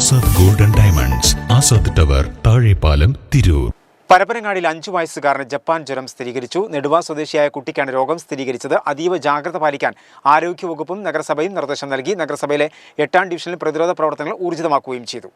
Azad golden diamonds Azad tower Thazhepalam Tirur പരപ്പനങ്ങാടിയിൽ അഞ്ചു വയസ്സുകാരന് Japan ജ്വരം സ്ഥിരീകരിച്ചു. നെടുവ സ്വദേശിയായ കുട്ടിക്കാണ് രോഗം സ്ഥിരീകരിച്ചത്. അതീവ ജാഗ്രത പാലിക്കാൻ ആരോഗ്യവകുപ്പും നഗരസഭയും നിർദ്ദേശം നൽകി. നഗരസഭയിലെ എട്ടാം ഡിവിഷനിൽ പ്രതിരോധ പ്രവർത്തനങ്ങൾ ഊർജിതമാക്കുകയും ചെയ്തു.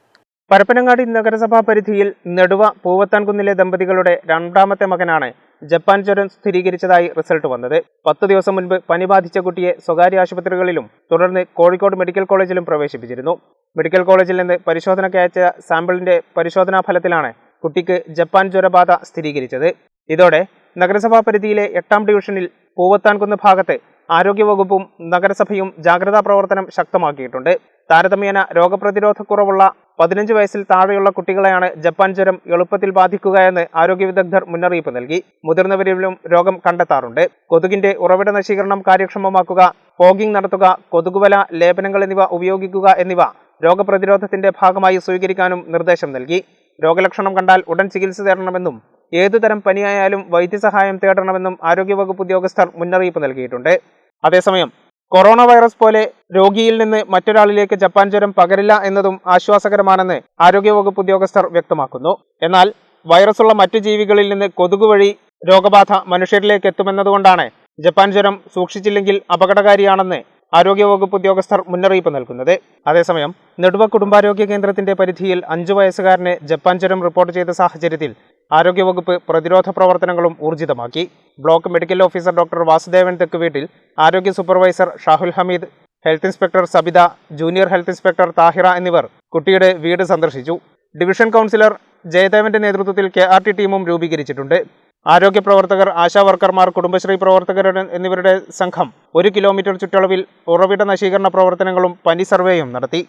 പരപ്പനങ്ങാടി നഗരസഭാ പരിധിയിൽ നെടുവ പൂവത്താൻകുന്നിലെ ദമ്പതികളുടെ രണ്ടാമത്തെ മകനാണ് ജപ്പാൻ ജ്വരം സ്ഥിരീകരിച്ചതായി റിസൾട്ട് വന്നത്. പത്ത് ദിവസം മുൻപ് പനി ബാധിച്ച കുട്ടിയെ സ്വകാര്യ ആശുപത്രികളിലും തുടർന്ന് കോഴിക്കോട് മെഡിക്കൽ കോളേജിലും പ്രവേശിപ്പിച്ചിരുന്നു. മെഡിക്കൽ കോളേജിൽ നിന്ന് പരിശോധനയ്ക്ക് അയച്ച സാമ്പിളിന്റെ പരിശോധനാ ഫലത്തിലാണ് കുട്ടിക്ക് ജപ്പാൻ ജ്വരബാധ സ്ഥിരീകരിച്ചത്. ഇതോടെ നഗരസഭാ പരിധിയിലെ എട്ടാം ഡിവിഷനിൽ പൂവത്താൻകുന്ന് ഭാഗത്ത് ആരോഗ്യവകുപ്പും നഗരസഭയും ജാഗ്രതാ പ്രവർത്തനം ശക്തമാക്കിയിട്ടുണ്ട്. താരതമ്യേന രോഗപ്രതിരോധക്കുറവുള്ള പതിനഞ്ച് വയസ്സിൽ താഴെയുള്ള കുട്ടികളെയാണ് ജപ്പാൻ ജ്വരം എളുപ്പത്തിൽ ബാധിക്കുക എന്ന് ആരോഗ്യ വിദഗ്ധർ മുന്നറിയിപ്പ് നൽകി. മുതിർന്നവരിലും രോഗം കണ്ടെത്താറുണ്ട്. കൊതുകിന്റെ ഉറവിട നശീകരണം കാര്യക്ഷമമാക്കുക ഫോഗിംഗ് നടത്തുക കൊതുകുവല ലേപനങ്ങൾ എന്നിവ ഉപയോഗിക്കുക എന്നിവ രോഗപ്രതിരോധത്തിന്റെ ഭാഗമായി സ്വീകരിക്കാനും നിർദ്ദേശം നൽകി. രോഗലക്ഷണം കണ്ടാൽ ഉടൻ ചികിത്സ തേടണമെന്നും ഏതുതരം പനിയായാലും വൈദ്യസഹായം തേടണമെന്നും ആരോഗ്യവകുപ്പ് ഉദ്യോഗസ്ഥർ മുന്നറിയിപ്പ് നൽകിയിട്ടുണ്ട്. അതേസമയം കൊറോണ വൈറസ് പോലെ രോഗിയിൽ നിന്ന് മറ്റൊരാളിലേക്ക് ജപ്പാൻ ജ്വരം പകരില്ല എന്നതും ആശ്വാസകരമാണെന്ന് ആരോഗ്യവകുപ്പ് ഉദ്യോഗസ്ഥർ വ്യക്തമാക്കുന്നു. എന്നാൽ വൈറസുള്ള മറ്റു ജീവികളിൽ നിന്ന് കൊതുക് വഴി രോഗബാധ മനുഷ്യരിലേക്ക് എത്തുമെന്നതുകൊണ്ടാണ് ജപ്പാൻ ജ്വരം സൂക്ഷിച്ചില്ലെങ്കിൽ അപകടകാരിയാണെന്ന് ആരോഗ്യവകുപ്പ് ഉദ്യോഗസ്ഥർ മുന്നറിയിപ്പ് നൽകുന്നത്. അതേസമയം നെടുവ കുടുംബാരോഗ്യ കേന്ദ്രത്തിന്റെ പരിധിയിൽ അഞ്ചു വയസ്സുകാരനെ ജപ്പാൻ ജ്വരം റിപ്പോർട്ട് ചെയ്ത സാഹചര്യത്തിൽ ആരോഗ്യവകുപ്പ് പ്രതിരോധ പ്രവർത്തനങ്ങളും ഊർജിതമാക്കി. Block medical officer doctor Vasudevan തെക്ക് വീട്ടിൽ ആരോഗ്യ supervisor Shahul Hameed health inspector Sabitha junior health inspector Thahira എന്നിവർ കുട്ടിയുടെ വീട് സന്ദർശിച്ചു. ഡിവിഷൻ കൗൺസിലർ ജയദേവന്റെ നേതൃത്വത്തിൽ കെ ആർ ടി ടീമും രൂപീകരിച്ചിട്ടുണ്ട്. ആരോഗ്യ പ്രവർത്തകർ ആശാ വർക്കർമാർ കുടുംബശ്രീ പ്രവർത്തകർ എന്നിവരുടെ സംഘം ഒരു കിലോമീറ്റർ ചുറ്റളവിൽ ഉറവിട നശീകരണ പ്രവർത്തനങ്ങളും പനി സർവേയും നടത്തി.